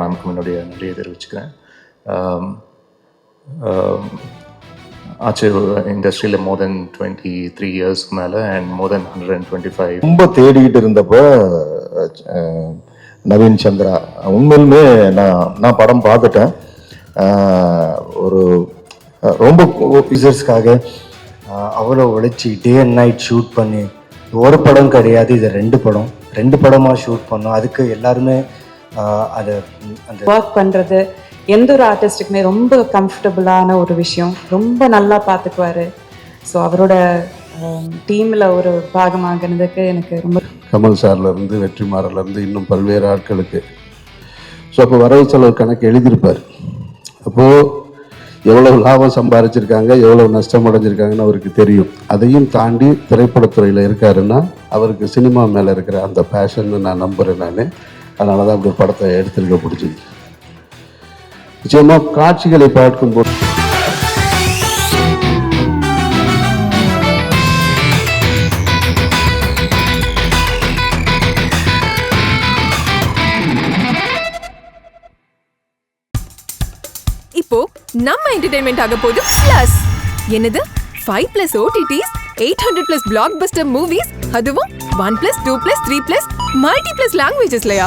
மேம்க்கும் என்னுடைய நன்றியை தெரிவிச்சுக்கிறேன். ஆம், ஆச்சு இண்டஸ்ட்ரியில் மோர் தென் டுவெண்ட்டி த்ரீ இயர்ஸ்க்கு மேலே and more then hundred and twenty five ரொம்ப தேடிக்கிட்டு இருந்தப்போ நவீன் சந்திரா உண்மையிலுமே நான் நான் படம் பார்த்துட்டேன். ஒரு ரொம்ப யூசர்ஸ்க்காக அவ்வளோ உழைச்சி டே அண்ட் நைட் ஷூட் பண்ணி ஒரு படம் கிடையாது இது ரெண்டு படம். ரெண்டு படமாக ஷூட் பண்ணோம். அதுக்கு எல்லாருமே அதை அந்த ஒர்க் பண்ணுறது எந்த ஒரு ஆர்டிஸ்ட்டுக்குமே ரொம்ப கம்ஃபர்டபுளான ஒரு விஷயம். ரொம்ப நல்லா பார்த்துக்குவாரு ஸோ அவரோட டீமில் ஒரு பாகமாகினதுக்கு எனக்கு ரொம்ப கமல் சார்ல இருந்து வெற்றிமாறல இருந்து இன்னும் பல்வேறு ஆட்களுக்கு. ஸோ அப்போ வரவு செலவு கணக்கு எழுதியிருப்பார். அப்போது எவ்வளவு லாபம் சம்பாரிச்சிருக்காங்க எவ்வளவு நஷ்டம் அடைஞ்சிருக்காங்கன்னு அவருக்கு தெரியும். அதையும் தாண்டி திரைப்படத்துறையில் இருக்காருன்னா அவருக்கு சினிமா மேலே இருக்கிற அந்த பேஷன்னு நான் நம்புகிறேன் நான். அதனால தான் அப்படி படத்தை எடுத்திருக்க பிடிச்சது. நிச்சயமாக காட்சிகளை பார்க்கும்போது இப்போ நம்ம என்டர்டைன்மெண்ட் ஆக போகுது பிளஸ் என்னது? Five plus OTTs eight hundred plus blockbuster movies அதுவும் one plus two plus three plus multi plus லாங்குவேஜஸ்லயா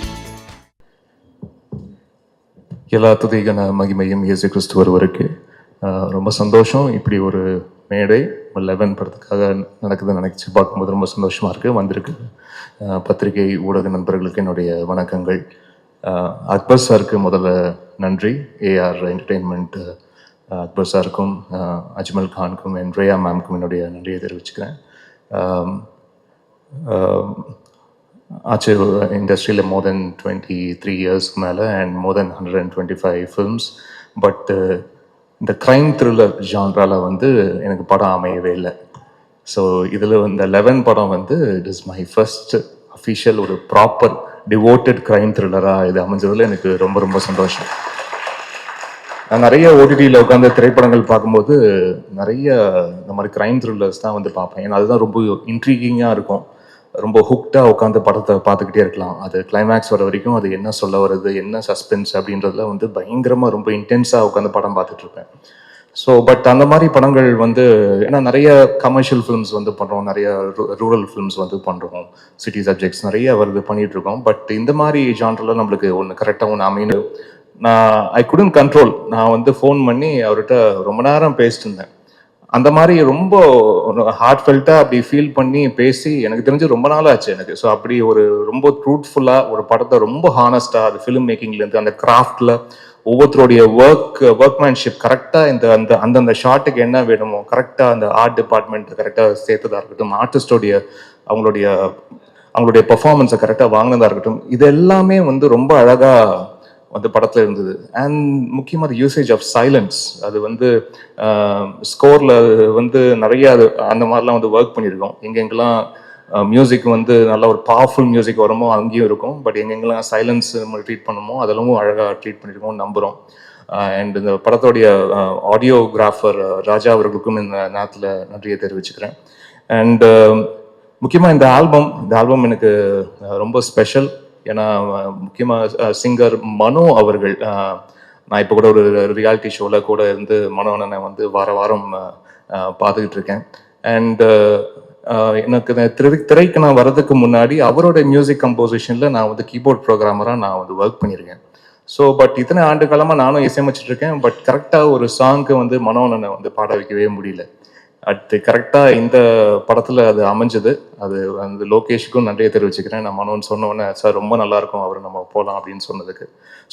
எல்லா துதிகன மகிமையும் இயேசு கிறிஸ்து ஒருவருக்கு ரொம்ப சந்தோஷம். இப்படி ஒரு மேடை லெவன் படத்துக்காக நடக்குதுன்னு நினச்சி பார்க்கும்போது ரொம்ப சந்தோஷமாக இருக்கு. வந்திருக்கு. பத்திரிகை ஊடக நண்பர்களுக்கு என்னுடைய வணக்கங்கள். அக்பர் சாருக்கு முதல்ல நன்றி. ஏஆர் என்டர்டெயின்மெண்ட் அக்பர் சாருக்கும் அஜ்மல் கானுக்கும் என் ரேயா மேம்க்கும் என்னுடைய நன்றியை தெரிவிச்சுக்கிறேன். ஆம், இண்டஸ்ட்ரியில் மோர் தென் டுவெண்ட்டி த்ரீ இயர்ஸ்க்கு மேலே and more then hundred and twenty five films but இந்த க்ரைம் த்ரில்லர் ஜான்ரால வந்து எனக்கு படம் அமையவே இல்லை. ஸோ இதில் இந்த லெவன் படம் வந்து it is my first official ஒரு ப்ராப்பர் டிவோட்டட் க்ரைம் த்ரில்லராக இது அமைஞ்சதில் எனக்கு ரொம்ப ரொம்ப சந்தோஷம். நான் நிறைய ஓடிடியில் உட்காந்து திரைப்படங்கள் பார்க்கும்போது நிறைய இந்த மாதிரி க்ரைம் த்ரில்லர்ஸ் தான் வந்து பார்ப்பேன். ஏன்னா அதுதான் ரொம்ப இன்ட்ரீகிங்காக இருக்கும். ரொம்ப ஹுக்டாக உட்காந்து படத்தை பார்த்துக்கிட்டே இருக்கலாம். அது கிளைமேக்ஸ் வர வரைக்கும் அது என்ன சொல்ல வருது என்ன சஸ்பென்ஸ் அப்படின்றதுல வந்து பயங்கரமாக ரொம்ப இன்டென்ஸாக உட்காந்து படம் பார்த்துட்ருப்பேன் ஸோ பட் அந்த மாதிரி படங்கள் வந்து ஏன்னா நிறைய கமர்ஷியல் ஃபிலிம்ஸ் வந்து பண்ணுறோம் நிறைய ரூரல் ஃபிலிம்ஸ் வந்து பண்ணுறோம் சிட்டி சப்ஜெக்ட்ஸ் நிறைய வருது பண்ணிகிட்ருக்கோம் இருக்கோம். பட் இந்த மாதிரி ஜான்ரில் நம்மளுக்கு ஒன்று கரெக்டாக ஒன்று அமையணும் நான் ஐ குடன் கண்ட்ரோல் நான் வந்து ஃபோன் பண்ணி அவர்கிட்ட ரொம்ப நேரம் பேசிட்டு இருந்தேன். அந்த மாதிரி ரொம்ப ஹார்ட் ஃபெல்ட்டாக அப்படி ஃபீல் பண்ணி பேசி எனக்கு தெரிஞ்சு ரொம்ப நாள் ஆச்சு எனக்கு. ஸோ அப்படி ஒரு ரொம்ப ட்ரூத்ஃபுல்லாக ஒரு படத்தை ரொம்ப ஹானஸ்ட்டாக அது ஃபிலிம் மேக்கிங்லேருந்து அந்த கிராஃப்டில் ஒவ்வொருத்தருடைய ஒர்க் ஒர்க்மேன்ஷிப் கரெக்டாக இந்த அந்த அந்தந்த ஷாட்டுக்கு என்ன வேணுமோ கரெக்டாக அந்த ஆர்ட் டிபார்ட்மெண்ட் கரெக்டாக சேர்த்ததாக இருக்கட்டும் ஆர்டிஸ்டோடைய அவங்களுடைய அவங்களுடைய பர்ஃபார்மன்ஸை கரெக்டாக வாங்கினதாக இருக்கட்டும் இது எல்லாமே வந்து ரொம்ப அழகாக வந்து படத்தில் இருந்தது. அண்ட் முக்கியமாக அது யூசேஜ் ஆஃப் சைலன்ஸ் அது வந்து ஸ்கோரில் வந்து நிறைய அது அந்த மாதிரிலாம் வந்து ஒர்க் பண்ணியிருக்கோம். எங்கெங்கெல்லாம் மியூசிக் வந்து நல்ல ஒரு பவர்ஃபுல் மியூசிக் வருமோ அங்கேயும் இருக்கும். பட் எங்கெங்கெல்லாம் சைலன்ஸ் நம்ம ட்ரீட் பண்ணுமோ அதெல்லாம் அழகாக ட்ரீட் பண்ணியிருக்கோம் நம்புகிறோம் அண்ட் இந்த படத்தோடைய ஆடியோகிராஃபர் ராஜா அவர்களுக்கும் இந்த நேரத்தில் நன்றியை தெரிவிச்சுக்கிறேன். அண்ட் முக்கியமாக இந்த ஆல்பம் இந்த ஆல்பம் எனக்கு ரொம்ப ஸ்பெஷல் ஏன்னா முக்கியமாக சிங்கர் மனோ அவர்கள் நான் இப்போ கூட ஒரு ரியாலிட்டி ஷோவில் கூட இருந்து மனோனனை வந்து வார வாரம் பார்த்துக்கிட்டு இருக்கேன். அண்டு எனக்கு திரை திரைக்கு நான் வர்றதுக்கு முன்னாடி அவரோட மியூசிக் கம்போசிஷனில் நான் வந்து கீபோர்ட் ப்ரோக்ராமராக நான் வந்து ஒர்க் பண்ணியிருக்கேன். ஸோ பட் இத்தனை ஆண்டு காலமாக நானும் இசையமைச்சிட்டு இருக்கேன். பட் கரெக்டாக ஒரு சாங்க்கு வந்து மனோனனை வந்து பாட வைக்கவே முடியல. அது கரெக்டாக இந்த படத்தில் அது அமைஞ்சது. அது வந்து லோகேஷுக்கும் நன்றியை தெரிவிச்சுக்கிறேன். நான் மனோன்னு சொன்ன சார் ரொம்ப நல்லாயிருக்கும். அவர் நம்ம போகலாம் அப்படின்னு சொன்னதுக்கு.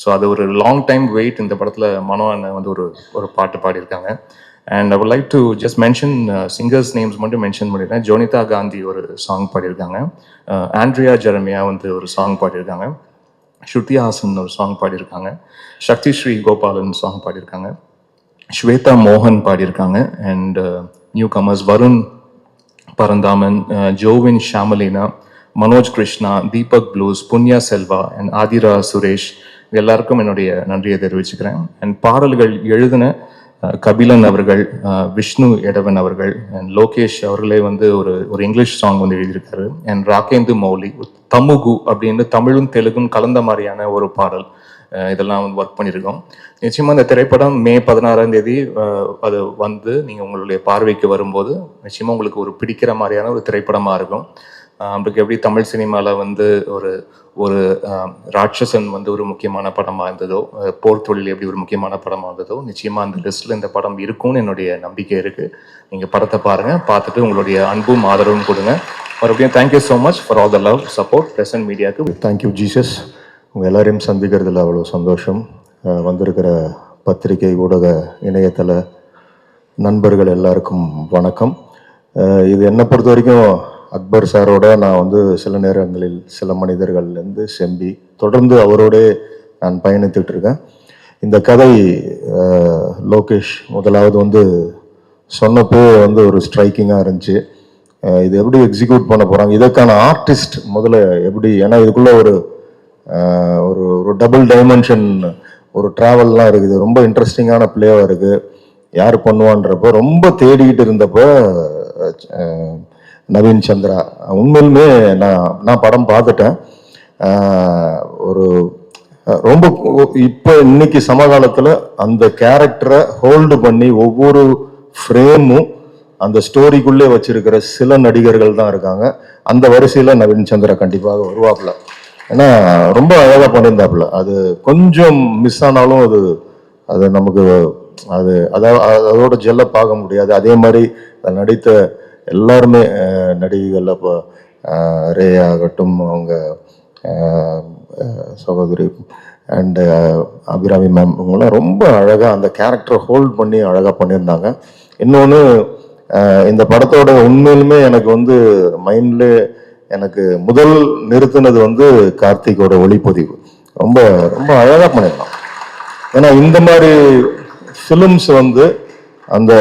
ஸோ அது ஒரு லாங் டைம் வெயிட் இந்த படத்தில் மனோ அண்ணன் வந்து ஒரு ஒரு பாட்டு பாடியிருக்காங்க. And I like to just mention singers names மட்டும் மென்ஷன் பண்ணிடுறேன். ஜோனிதா காந்தி ஒரு சாங் பாடியிருக்காங்க. Uh, ஆண்ட்ரியா ஜெரமியா வந்து ஒரு சாங் பாடியிருக்காங்க. ஸ்ருதி ஹாசன் ஒரு சாங் பாடியிருக்காங்க. சக்தி ஸ்ரீ கோபாலன் சாங் பாடியிருக்காங்க. ஸ்வேதா மோகன் பாடியிருக்காங்க. And newcomers Varun Paranthaman Jovin Shamalina Manoj Krishna Deepak Blues Punya Selva and Aadhira Suresh எல்லாருக்கும் என்னுடைய நன்றியை தெரிவிச்சுக்கிறேன். அண்ட் பாடல்கள் எழுதின uh, கபிலன் அவர்கள் uh, விஷ்ணு எடவன் அவர்கள் அண்ட் லோகேஷ் அவர்களே வந்து ஒரு ஒரு இங்கிலீஷ் சாங் வந்து எழுதியிருக்காரு. அண்ட் ராகேந்து மௌலி தமுகு அப்படின்னு தமிழும் தெலுங்கும் கலந்த மாதிரியான ஒரு பாடல். இதெல்லாம் வந்து ஒர்க் பண்ணியிருக்கோம். நிச்சயமாக இந்த திரைப்படம் மே பதினாறாம் தேதி அது வந்து நீங்கள் உங்களுடைய பார்வைக்கு வரும்போது நிச்சயமாக உங்களுக்கு ஒரு பிடிக்கிற மாதிரியான ஒரு திரைப்படமாக இருக்கும். நம்மளுக்கு எப்படி தமிழ் சினிமாவில் வந்து ஒரு ஒரு ராட்சசன் வந்து ஒரு முக்கியமான படமாக இருந்ததோ அஹ், போர் தொழில் எப்படி ஒரு முக்கியமான படமாக இருந்ததோ நிச்சயமாக அந்த லிஸ்ட்டில் இந்த படம் இருக்கும்னு என்னுடைய நம்பிக்கை இருக்குது நீங்கள் படத்தை பாருங்கள் பார்த்துட்டு உங்களுடைய அன்பும் ஆதரவும் கொடுங்க. மறுபடியும் thank you so much for all the love support present மீடியாவுக்கு தேங்க்யூ ஜீசஸ் உங்கள் எல்லாரையும் சந்திக்கிறதுல அவ்வளோ சந்தோஷம். வந்திருக்கிற பத்திரிகை ஊடக இணையதள நண்பர்கள் எல்லாருக்கும் வணக்கம். இது என்னை பொறுத்த வரைக்கும் அக்பர் சாரோட நான் வந்து சில நேரங்களில் சில மனிதர்கள்லேருந்து செம்பி தொடர்ந்து அவரோடே நான் பயணித்துட்டு இருக்கேன். இந்த கதை லோகேஷ் முதலாவது வந்து சொன்னப்போ வந்து ஒரு ஸ்ட்ரைக்கிங்காக இருந்துச்சு. இது எப்படி எக்ஸிக்யூட் பண்ண போகிறாங்க இதற்கான ஆர்டிஸ்ட் முதல்ல எப்படி ஏன்னா இதுக்குள்ளே ஒரு ஒரு ஒரு டபுள் டைமென்ஷன் ஒரு ட்ராவல்லாம் இருக்குது. ரொம்ப இன்ட்ரெஸ்டிங்கான பிளேவாக இருக்குது யார் பண்ணுவான்றப்போ ரொம்ப தேடிக்கிட்டு இருந்தப்போ நவீன் சந்திரா. உண்மையிலுமே நான் நான் படம் பார்த்துட்டேன். ஒரு ரொம்ப இப்போ இன்னைக்கு சமகாலத்தில் அந்த கேரக்டரை ஹோல்டு பண்ணி ஒவ்வொரு ஃப்ரேமும் அந்த ஸ்டோரிக்குள்ளே வச்சிருக்கிற சில நடிகர்கள் தான் இருக்காங்க. அந்த வரிசையில் நவீன் சந்திரா கண்டிப்பாக வருவாப்புல. ஏன்னா ரொம்ப அழகாக பண்ணியிருந்தாப்புல. அது கொஞ்சம் மிஸ் ஆனாலும் அது அது நமக்கு அது அதாவது அதோட ஜெல்ல பார்க்க முடியாது. அதே மாதிரி அதில் நடித்த எல்லாருமே நடிகைகள் இப்போ ரே ஆகட்டும் அவங்க சகோதரி அண்டு அபிராமி மேம் இவங்கெல்லாம் ரொம்ப அழகாக அந்த கேரக்டரை ஹோல்ட் பண்ணி அழகாக பண்ணியிருந்தாங்க. இன்னொன்று இந்த படத்தோட உண்மையிலுமே எனக்கு வந்து மைண்ட்லேயே எனக்கு முதல் நிறுத்தினது வந்து கார்த்திகோட ஒளிப்பதிவு. ரொம்ப ரொம்ப அழகாக பண்ணியிருந்தான் ஏன்னா இந்த மாதிரி ஃபிலிம்ஸ் வந்து அந்த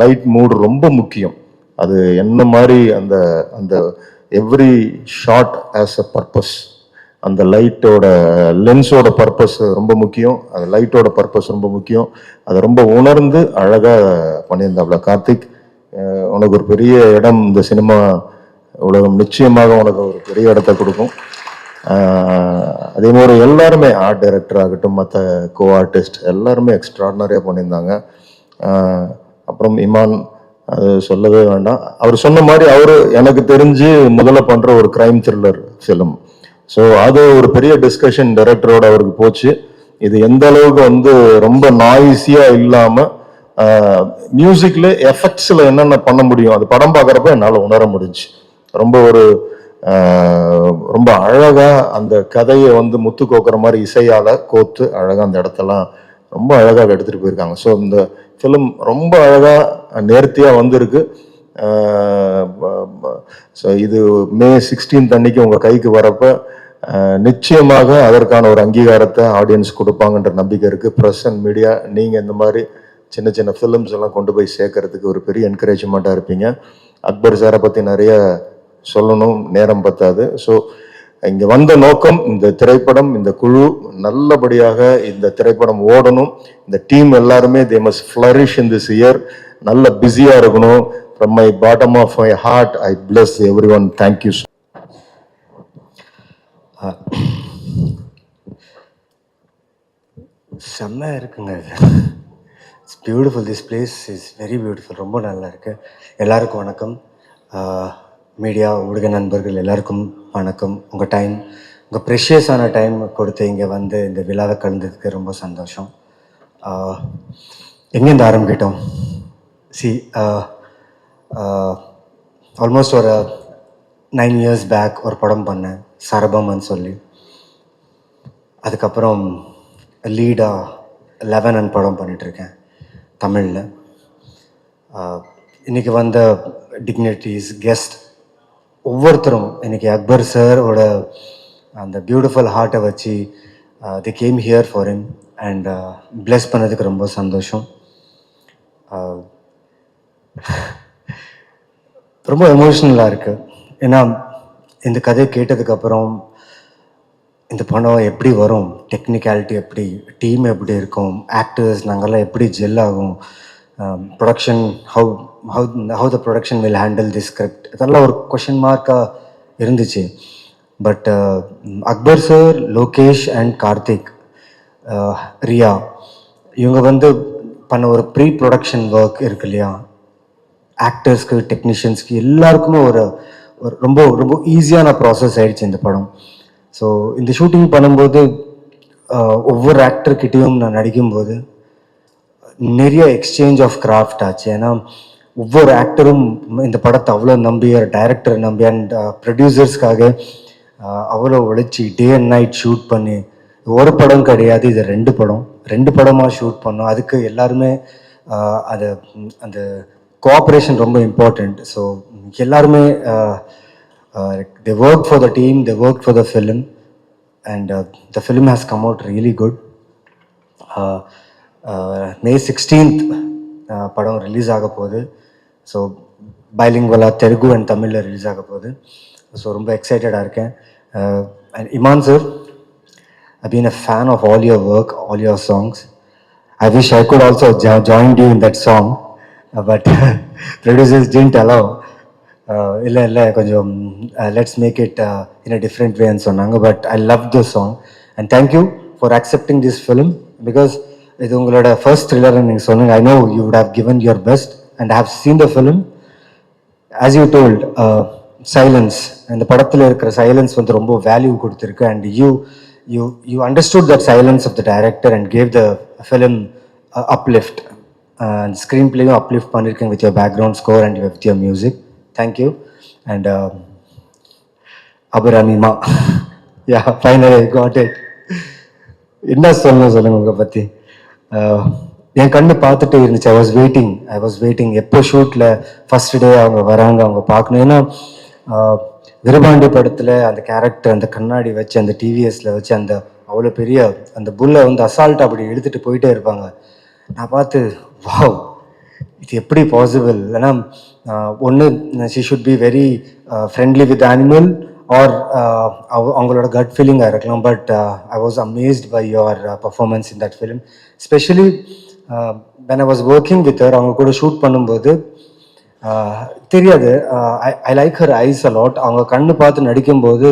லைட் மூடு ரொம்ப முக்கியம். அது என்ன மாதிரி அந்த அந்த every shot as a purpose அந்த லைட்டோட லென்ஸோட பர்பஸ் ரொம்ப முக்கியம். அந்த லைட்டோட பர்பஸ் ரொம்ப முக்கியம். அதை ரொம்ப உணர்ந்து அழகாக பண்ணியிருந்தாப்புல கார்த்திக். உனக்கு ஒரு பெரிய இடம் இந்த சினிமா உலகம் நிச்சயமாக உனக்கு ஒரு பெரிய இடத்த கொடுக்கும். அதே மாதிரி எல்லாருமே ஆர்ட் டைரக்டர் ஆகட்டும் மற்ற கோ ஆர்டிஸ்ட் எல்லாருமே எக்ஸ்ட்ராடினரியாக பண்ணியிருந்தாங்க. அப்புறம் இமான் அது சொல்லவே வேண்டாம். அவர் சொன்ன மாதிரி அவர் எனக்கு தெரிஞ்சு முதல்ல பண்ணுற ஒரு கிரைம் த்ரில்லர் ஃபிலிம் ஸோ அது ஒரு பெரிய டிஸ்கஷன் டைரக்டரோட அவருக்கு போச்சு. இது எந்த அளவுக்கு வந்து ரொம்ப நாய்ஸியாக இல்லாமல் மியூசிக்கில் எஃபெக்ட்ஸில் என்னென்ன பண்ண முடியும் அது படம் பார்க்குறப்ப என்னால் உணர முடிஞ்சு. ரொம்ப ஒரு ரொம்ப அழகா அந்த கதையை வந்து முத்து கோக்குற மாதிரி இசையால கோத்து அழகா அந்த இடத்தெல்லாம் ரொம்ப அழகாக எடுத்துட்டு போயிருக்காங்க. ஸோ இந்த ஃபிலிம் ரொம்ப அழகா நேர்த்தியா வந்திருக்கு. ஸோ இது மே சிக்ஸ்டீன்த் அன்னைக்கு உங்கள் கைக்கு வரப்ப நிச்சயமாக அதற்கான ஒரு அங்கீகாரத்தை ஆடியன்ஸ் கொடுப்பாங்கன்ற நம்பிக்கை இருக்குது ப்ரெஸ் அண்ட் மீடியா நீங்கள் இந்த மாதிரி சின்ன சின்ன ஃபிலிம்ஸ் எல்லாம் கொண்டு போய் சேர்க்கறதுக்கு ஒரு பெரிய என்கரேஜ்மெண்ட்டாக இருப்பீங்க. அக்பர் சாரை பற்றி நிறைய சொல்லணும் நேரம் பத்தாது. ஸோ இங்கே வந்த நோக்கம் இந்த திரைப்படம் இந்த குழு நல்லபடியாக இந்த திரைப்படம் ஓடணும். இந்த டீம் எல்லாருமே they must flourish in this year நல்ல பிஸியாக இருக்கணும். From my bottom of my heart I bless everyone thank you செம்மையாக இருக்குங்க it's beautiful this place is very beautiful ரொம்ப நல்லா இருக்கு. எல்லாருக்கும் வணக்கம். மீடியா ஊடக நண்பர்கள் எல்லாருக்கும் வணக்கம். உங்கள் டைம் உங்கள் ப்ரெஷியஸான டைம் கொடுத்து இங்கே வந்து இந்த விழாவை கலந்ததுக்கு ரொம்ப சந்தோஷம். எங்கேருந்து ஆரம்பிக்கிட்டோம்? சி ஆல்மோஸ்ட் ஒரு நைன் இயர்ஸ் பேக் ஒரு படம் பண்ணேன் சரபம்னு சொல்லி. அதுக்கப்புறம் லீடாக லெவன் படம் பண்ணிகிட்ருக்கேன் தமிழில். இன்றைக்கி வந்த டிக்னிட்டிஸ் கெஸ்ட் ஒவ்வொருத்தரும் இன்னைக்கு அக்பர் சாரோட அந்த பியூட்டிஃபுல் ஹார்ட்டை வச்சு the game here for him and bless பண்ணதுக்கு ரொம்ப சந்தோஷம். Uh, ரொம்ப எமோஷ்னலாக இருக்குது ஏன்னா இந்த கதையை கேட்டதுக்கப்புறம் இந்த படம் எப்படி வரும் டெக்னிக்காலிட்டி எப்படி டீம் எப்படி இருக்கும் ஆக்டர்ஸ் நாங்கள்லாம் எப்படி ஜெல் ஆகும் production how how how the production will handle the script இதெல்லாம் ஒரு கொஷின் மார்க்காக இருந்துச்சு. But Akbar sir Lokesh and Karthik Riya இவங்க வந்து பண்ண ஒரு ப்ரீ ப்ரொடக்ஷன் ஒர்க் இருக்கு இல்லையா? ஆக்டர்ஸ்க்கு டெக்னீஷியன்ஸ்க்கு எல்லாருக்குமே ஒரு ஒரு ரொம்ப ரொம்ப ஈஸியான ப்ராசஸ் ஆயிடுச்சு இந்த படம். ஸோ இந்த ஷூட்டிங் பண்ணும்போது uh, ஒவ்வொரு ஆக்டர்கிட்டையும் நான் நடிக்கும்போது நிறைய எக்ஸ்சேஞ்ச் ஆஃப் கிராஃப்ட் ஆச்சு. ஏன்னா ஒவ்வொரு ஆக்டரும் இந்த படத்தை அவ்வளோ நம்பி ஒரு டைரக்டரை நம்பி அண்ட் ப்ரொடியூசர்ஸ்க்காக uh, uh, அவ்வளோ உழைச்சி டே அண்ட் நைட் ஷூட் பண்ணி ஒரு படம் கிடையாது இது ரெண்டு படம். ரெண்டு படமாக ஷூட் பண்ணோம். அதுக்கு எல்லாருமே uh, அது அந்த கோஆப்ரேஷன் ரொம்ப இம்பார்ட்டண்ட் ஸோ எல்லாருமே the work for the team the work for the film and the film has come out really good May sixteenth படம் ரிலீஸ் ஆக போகுது. ஸோ பைலிங்குவலா தெலுங்கு அண்ட் தமிழில் ரிலீஸ் ஆக போகுது. ஸோ ரொம்ப எக்ஸைட்டடாக இருக்கேன். And Imman sir I been a fan of all your work all your songs I wish I could also join you in that song but producers didn't allow இல்லை இல்லை கொஞ்சம் let's make it in a different வேன்னு சொன்னாங்க but I love the song and thank you for accepting this film because இது உங்களோட first thriller நீங்கள் சொல்லுங்க. I know you would have given your best and have seen the film as you told silence அந்த படத்தில் இருக்கிற silence வந்து ரொம்ப value கொடுத்துருக்கு. And you you you understood that silence of the director and gave the film uplift and screen பிளேயும் uplift பண்ணியிருக்கேன் with your background score and with your music thank you and அபராமிமா. Yeah finally got it என்ன சொல்லணும் சொல்லுங்க உங்களை பற்றி என் கண்ணு பார்த்துட்டு இருந்துச்சு. I was waiting I was waiting எப்போ ஷூட்டில் ஃபர்ஸ்ட் டே அவங்க வராங்க அவங்க பார்க்கணும். ஏன்னா விருபாண்டி படத்தில் அந்த கேரக்டர் அந்த கண்ணாடி வச்சு அந்த டிவிஎஸில் வச்சு அந்த அவ்வளோ பெரிய அந்த புல்லை வந்து அசால்ட் அப்படி எடுத்துகிட்டு போயிட்டே இருப்பாங்க. நான் பார்த்து வாவ் இது எப்படி பாசிபிள் ஏன்னா ஒன்று she should be very friendly with animal or uh, அவங்களோட கட் ஃபீலிங்காக இருக்கலாம் but I was amazed by your performance in that film specially when I was working with அவங்க கூட ஷூட் பண்ணும்போது uh, தெரியாது I like her eyes a lot அவங்க கண்ணு பார்த்து நடிக்கும்போது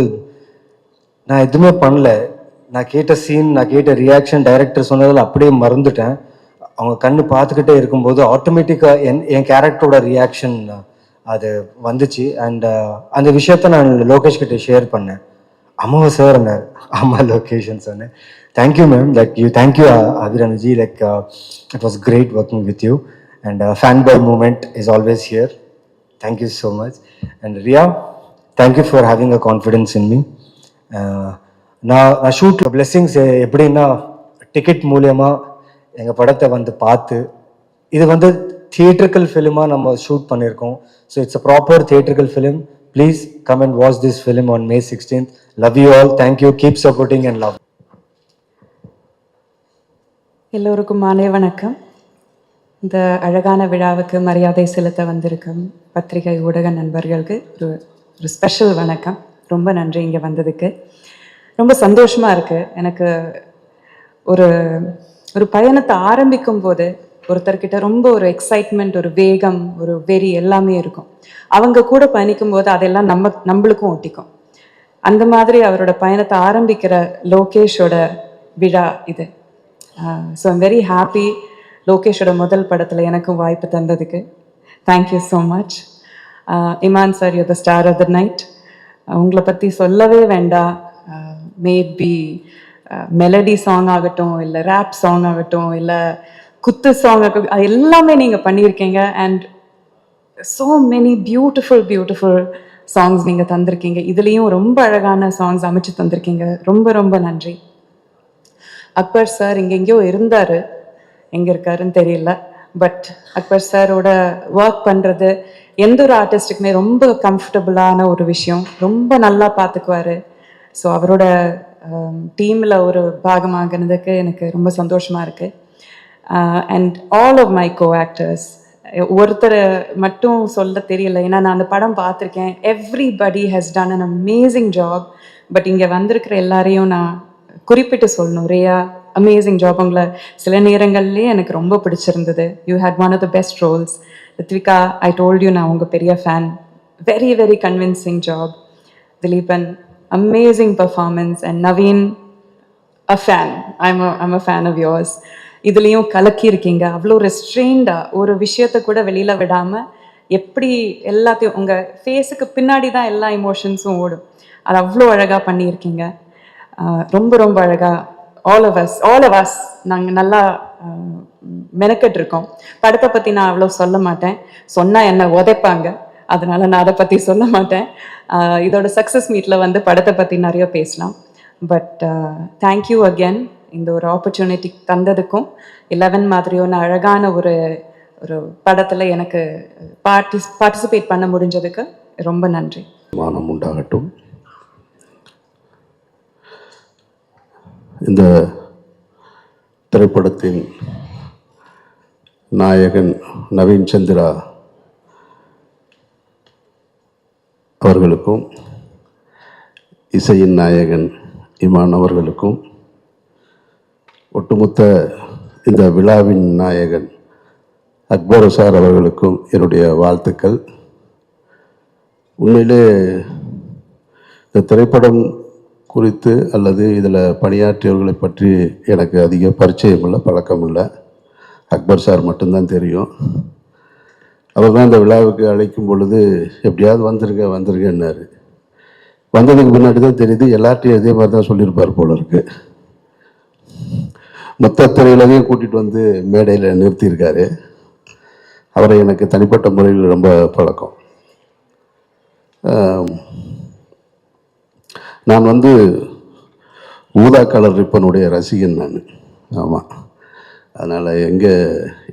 நான் எதுவுமே பண்ணல. நான் கேட்ட சீன் நான் கேட்ட ரியாக்ஷன் டைரக்டர் சொன்னதில் அப்படியே மறந்துட்டேன். அவங்க கண்ணு பார்த்துக்கிட்டே இருக்கும்போது ஆட்டோமேட்டிக்காக என் என் கேரக்டரோட ரியாக்ஷன் அது வந்துச்சு. அண்ட் uh, அந்த விஷயத்த நான் லோகேஷ் கிட்ட ஷேர் பண்ணேன். அம்மாவை சார் அம்மா லொக்கேஷன் சொன்னேன். Thank you ma'am like you thank you Abhiramiji like it was great working with you and fan boy moment is always here thank you so much and Riya thank you for having a confidence in me நான் நான் shoot blessings எப்படின்னா ticket மூலயமா எங்கள் படத்தை வந்து பார்த்து இது வந்து தியேட்ரிக்கல் ஃபிலிமாக நம்ம ஷூட் பண்ணியிருக்கோம் so it's a proper theatrical film please come and watch this film on May sixteenth love you all thank you keep supporting and love எல்லோருக்கும் மாலை வணக்கம். இந்த அழகான விழாவுக்கு மரியாதை செலுத்த வந்திருக்கும் பத்திரிகை ஊடக நண்பர்களுக்கு ஒரு ஒரு ஸ்பெஷல் வணக்கம். ரொம்ப நன்றி இங்கே வந்ததுக்கு. ரொம்ப சந்தோஷமாக இருக்குது எனக்கு ஒரு ஒரு பயணத்தை ஆரம்பிக்கும் போது ஒருத்தர்கிட்ட ரொம்ப ஒரு எக்ஸைட்மெண்ட் ஒரு வேகம் ஒரு வெறி எல்லாமே இருக்கும். அவங்க கூட பயணிக்கும் போது அதெல்லாம் நம்ம நம்மளுக்கும் ஒட்டிக்கும். அந்த மாதிரி அவரோட பயணத்தை ஆரம்பிக்கிற லோகேஷோட விழா இது. ஸோ ஐம் வெரி ஹாப்பி லோகேஷோட முதல் படத்தில் எனக்கும் வாய்ப்பு தந்ததுக்கு. Thank you so much Imman sir you the star of the night உங்களை பற்றி சொல்லவே வேண்டாம். மேபி பி மெலடி சாங் ஆகட்டும் இல்லை ரேப் சாங் ஆகட்டும் இல்லை குத்து சாங் அது எல்லாமே நீங்கள் பண்ணியிருக்கீங்க. And so many beautiful beautiful songs நீங்கள் தந்திருக்கீங்க. இதுலேயும் ரொம்ப அழகான சாங்ஸ் அமைச்சு தந்திருக்கீங்க. ரொம்ப ரொம்ப நன்றி. அக்பர் சார் இங்கே எங்கேயோ இருந்தார். எங்கே இருக்காருன்னு தெரியல. பட் அக்பர் சாரோட ஒர்க் பண்ணுறது எந்த ஒரு ஆர்டிஸ்ட்டுக்குமே ரொம்ப கம்ஃபர்டபுளான ஒரு விஷயம். ரொம்ப நல்லா பார்த்துக்குவாரு ஸோ அவரோட டீமில் ஒரு பாகமாகினதுக்கு எனக்கு ரொம்ப சந்தோஷமாக இருக்குது and all of my co actors ஒருத்தரை மட்டும் சொல்ல தெரியல. ஏன்னா நான் அந்த படம் பார்த்துருக்கேன். Everybody has done an amazing job but இங்கே வந்திருக்கிற எல்லாரையும் நான் குறிப்பிட்டு சொல்லணும். ரேயா அமேசிங் ஜாப் உங்களை சில நேரங்கள்லேயே எனக்கு ரொம்ப பிடிச்சிருந்தது. You had one of the best roles Rithvika I told you நான் உங்கள் பெரிய fan very very convincing job Dileepan amazing performance and Naveen a fan I'm I'm a fan of yours இதுலேயும் கலக்கியிருக்கீங்க. அவ்வளோ ரெஸ்ட்ரெயின்டாக ஒரு விஷயத்த கூட வெளியில் விடாமல் எப்படி எல்லாத்தையும் உங்கள் ஃபேஸுக்கு பின்னாடி தான் எல்லா இமோஷன்ஸும் ஓடும். அது அவ்வளோ அழகாக பண்ணியிருக்கீங்க. ரொம்ப ரொம்ப அழகாக ஆல் of ஆல் of நாங்கள் நல்லா ஆஹ் மெனக்கெட்டு இருக்கோம் படத்தை பற்றி நான் அவ்வளோ சொல்ல மாட்டேன். சொன்னால் என்ன உதைப்பாங்க. அதனால நான் அதை பற்றி சொல்ல மாட்டேன். இதோட சக்ஸஸ் மீட்டில் வந்து படத்தை பற்றி நிறைய பேசலாம். பட் தேங்க்யூ அகேன் இந்த ஒரு ஆப்பர்ச்சுனிட்டி தந்ததுக்கும் இலவன் மாதிரியான அழகான ஒரு ஒரு படத்தில் எனக்கு பார்ட்டிஸ் பார்ட்டிசிபேட் பண்ண முடிஞ்சதுக்கு ரொம்ப நன்றி. மானம் உண்டாகட்டும். இந்த திரைப்படத்தின் நாயகன் நவீன் சந்திரா அவர்களுக்கும் இசையின் நாயகன் இமான் அவர்களுக்கும் ஒட்டுமொத்த இந்த விழாவின் நாயகன் அக்பர் சார் அவர்களுக்கும் என்னுடைய வாழ்த்துக்கள். உண்மையிலே இந்த திரைப்படம் குறித்து அல்லது இதில் பணியாற்றியவர்களை பற்றி எனக்கு அதிக பரிச்சயம் இல்லை பழக்கம் இல்லை அக்பர் சார் மட்டும்தான் தெரியும். அவர் தான் இந்த விழாவுக்கு அழைக்கும் பொழுது எப்படியாவது வந்துருங்க வந்துருங்கன்னாரு. வந்ததுக்கு முன்னாடி தான் தெரியுது எல்லார்ட்டையும் இதே மாதிரி தான் சொல்லியிருப்பார் போல இருக்குது மொத்த திரையுலகையும் கூட்டிகிட்டு வந்து மேடையில் நிறுத்தியிருக்காரு. அவரை எனக்கு தனிப்பட்ட முறையில் ரொம்ப பழக்கம். நான் வந்து ஊதா கலர் ரிப்பனுடைய ரசிகன் நான். ஆமாம் அதனால் எங்கே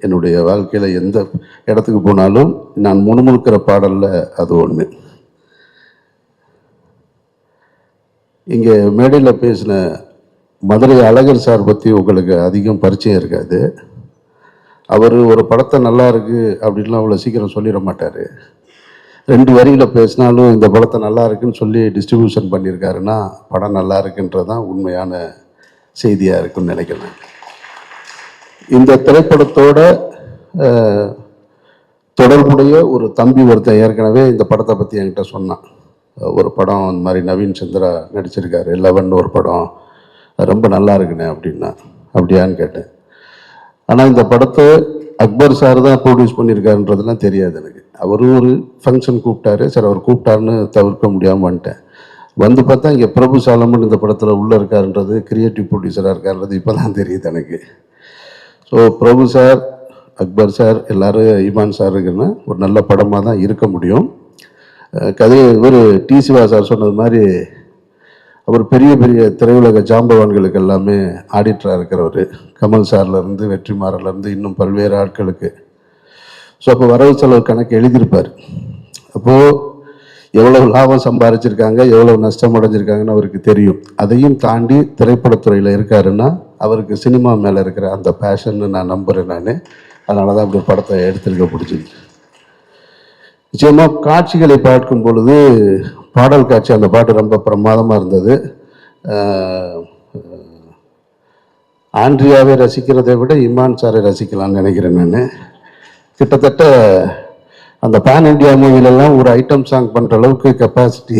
என்னுடைய வாழ்க்கையில் எந்த இடத்துக்கு போனாலும் நான் முணுமுணுக்கிற பாடலில் அது ஒன்று இங்கே மேடையில் பேசின மதுரை அழகர் சார் பற்றி உங்களுக்கு அதிகம் பரிச்சயம் இருக்காது. அவர் ஒரு படத்தை நல்லா இருக்குது அப்படின்லாம் அவ்வளோ சீக்கிரம் சொல்லிட மாட்டார். ரெண்டு வரியில் பேசினாலும் இந்த படத்தை நல்லா இருக்குன்னு சொல்லி டிஸ்ட்ரிபியூஷன் பண்ணியிருக்காருன்னா படம் நல்லா இருக்குன்றது தான் உண்மையான செய்தியாக இருக்குன்னு நினைக்கிறேன் இந்த திரைப்படத்தோட தொடர்புடைய ஒரு தம்பி ஒருத்தன் ஏற்கனவே இந்த படத்தை பற்றி என்கிட்ட சொன்னான். ஒரு படம் இந்த மாதிரி நவீன் சந்திரா நடிச்சிருக்காரு லெவன் ஒரு படம். ரொம்ப நல்லா இருக்குண்ணே அப்படின்னா அப்படியான்னு கேட்டேன். ஆனால் இந்த படத்தை அக்பர் சார் தான் ப்ரொடியூஸ் பண்ணியிருக்காருன்றதுலாம் தெரியாது எனக்கு. அவரும் ஒரு ஃபங்க்ஷன் கூப்பிட்டாரு. சார் அவர் கூப்பிட்டாருன்னு தவிர்க்க முடியாமல் வந்துட்டேன். வந்து பார்த்தா இங்கே பிரபு சாலமன் இந்த படத்தில் உள்ளே இருக்காருன்றது கிரியேட்டிவ் ப்ரொடியூசராக இருக்காருன்றது இப்போ தான் தெரியுது எனக்கு. So Prabhu sir Akbar sir எல்லோரும் இமான் சார் இருக்குன்னா ஒரு நல்ல படமாக தான் இருக்க முடியும். கதை கதையை டி சிவா சார் சொன்னது மாதிரி அவர் பெரிய பெரிய திரையுலக ஜாம்பவான்களுக்கு எல்லாமே ஆடிட்டராக இருக்கிறவர். கமல் சார்லேருந்து வெற்றிமாறலேருந்து இன்னும் பல்வேறு ஆட்களுக்கு. ஸோ அப்போ வரவு செலவு கணக்கு எழுதியிருப்பார். அப்போது எவ்வளவு லாபம் சம்பாரிச்சிருக்காங்க எவ்வளவு நஷ்டம் அடைஞ்சிருக்காங்கன்னு அவருக்கு தெரியும். அதையும் தாண்டி திரைப்படத்துறையில் இருக்காருன்னா அவருக்கு சினிமா மேலே இருக்கிற அந்த பேஷன்னு நான் நம்புகிறேன் நான். அதனால தான் அப்படி படத்தை எடுத்திருக்க பிடிச்சிது நிச்சயமாக காட்சிகளை பார்க்கும் பொழுது பாடல் காட்சி அந்த பாட்டு ரொம்ப பிரமாதமாக இருந்தது. ஆண்ட்ரியாவை ரசிக்கிறதை விட இமான் சாரை ரசிக்கலாம்னு நினைக்கிறேன் நான். கிட்டத்தட்ட அந்த பேன் இண்டியா மூவிலெல்லாம் ஒரு ஐட்டம் சாங் பண்ணுற அளவுக்கு கெப்பாசிட்டி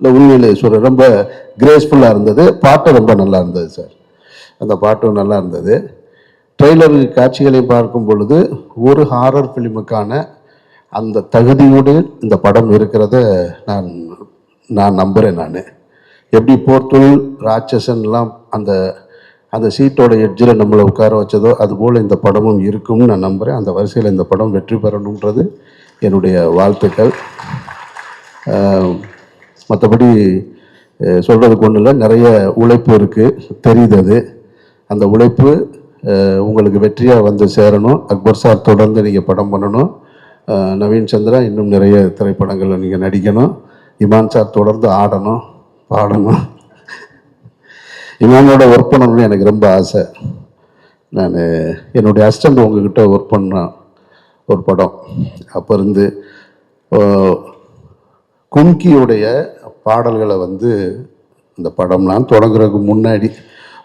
இல்லை உண்மையிலே சொல்கிறேன் ரொம்ப கிரேஸ்ஃபுல்லாக இருந்தது. பாட்டு ரொம்ப நல்லா இருந்தது சார் அந்த பாட்டும் நல்லா இருந்தது. ட்ரெய்லர் காட்சிகளை பார்க்கும் பொழுது ஒரு ஹாரர் ஃபிலிமுக்கான அந்த தகுதியோடு இந்த படம் இருக்கிறத நான் நான் நம்புகிறேன் நான். எப்படி போர்த்துள் ராட்சசன்லாம் அந்த அந்த சீட்டோட எட்ஜில் நம்மளை உட்கார வச்சதோ அதுபோல் இந்த படமும் இருக்கும்னு நான் நம்புகிறேன் அந்த வரிசையில் இந்த படம் வெற்றி பெறணுன்றது என்னுடைய வாழ்த்துக்கள். மற்றபடி சொல்கிறதுக்கு ஒன்றும் இல்லை. நிறைய உழைப்பு இருக்குது தெரியுது அது. அந்த உழைப்பு உங்களுக்கு வெற்றியாக வந்து சேரணும். அக்பர் சார் தொடர்ந்து நீங்கள் படம் பண்ணணும். நவீன் சந்திரா இன்னும் நிறைய திரைப்படங்களில் நீங்கள் நடிக்கணும். இமான் சார் தொடர்ந்து ஆடணும் பாடணும். இமானோட ஒர்க் பண்ணணும்னு எனக்கு ரொம்ப ஆசை. நான் என்னுடைய அசிஸ்டண்ட் உங்ககிட்ட ஒர்க் பண்ணேன் ஒரு படம். அப்போ இருந்து கும்கியுடைய பாடல்களை வந்து இந்த படம்லாம் தொடங்குறதுக்கு முன்னாடி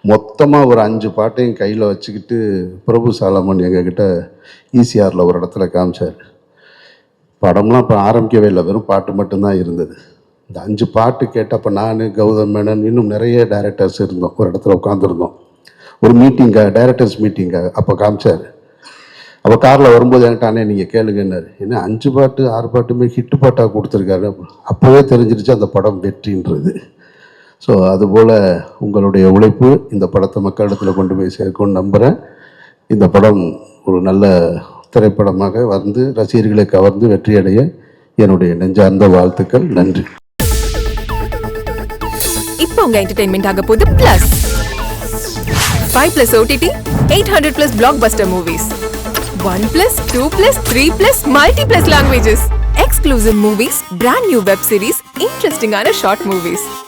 மொத்தமாக ஒரு அஞ்சு பாட்டையும் கையில் வச்சுக்கிட்டு பிரபு சாலமன் எங்ககிட்ட ஈசிஆரில் ஒரு இடத்துல காமிச்சார். படம்லாம் இப்போ ஆரம்பிக்கவே இல்லை. வெறும் பாட்டு மட்டும்தான் இருந்தது. இந்த அஞ்சு பாட்டு கேட்டப்போ நான் கௌதம் மேனன் இன்னும் நிறைய டைரக்டர்ஸ் இருந்தோம். ஒரு இடத்துல உட்காந்துருந்தோம் ஒரு மீட்டிங்காக டைரக்டர்ஸ் மீட்டிங்காக அப்போ காமிச்சார். அப்போ காரில் வரும்போது என்கிட்ட அண்ணே நீங்கள் கேளுங்கன்னாரு. என்ன அஞ்சு பாட்டு ஆறு பாட்டுமே ஹிட்டு பாட்டாக கொடுத்துருக்காரு? அப்போவே தெரிஞ்சிருச்சு அந்த படம் வெற்றின்றது. ஸோ அதுபோல் உங்களுடைய உழைப்பு இந்த படத்தை மக்களிடத்தில் கொண்டு போய் சேர்க்கும்னு நம்புகிறேன் இந்த படம் ஒரு நல்ல திரைப்படமாக வந்து ரசிகர்களை கவர்ந்து வெற்றியடைய என்னுடைய நெஞ்சார்ந்த வாழ்த்துக்கள். நன்றி. இப்போ உங்க என்டர்டைன்மெண்ட் ஆக போகுது plus five plus OTT eight hundred plus blockbuster movies one plus two plus three plus multi plus languages exclusive movies brand new web series இன்ட்ரெஸ்டிங்கான ஷார்ட் மூவிஸ்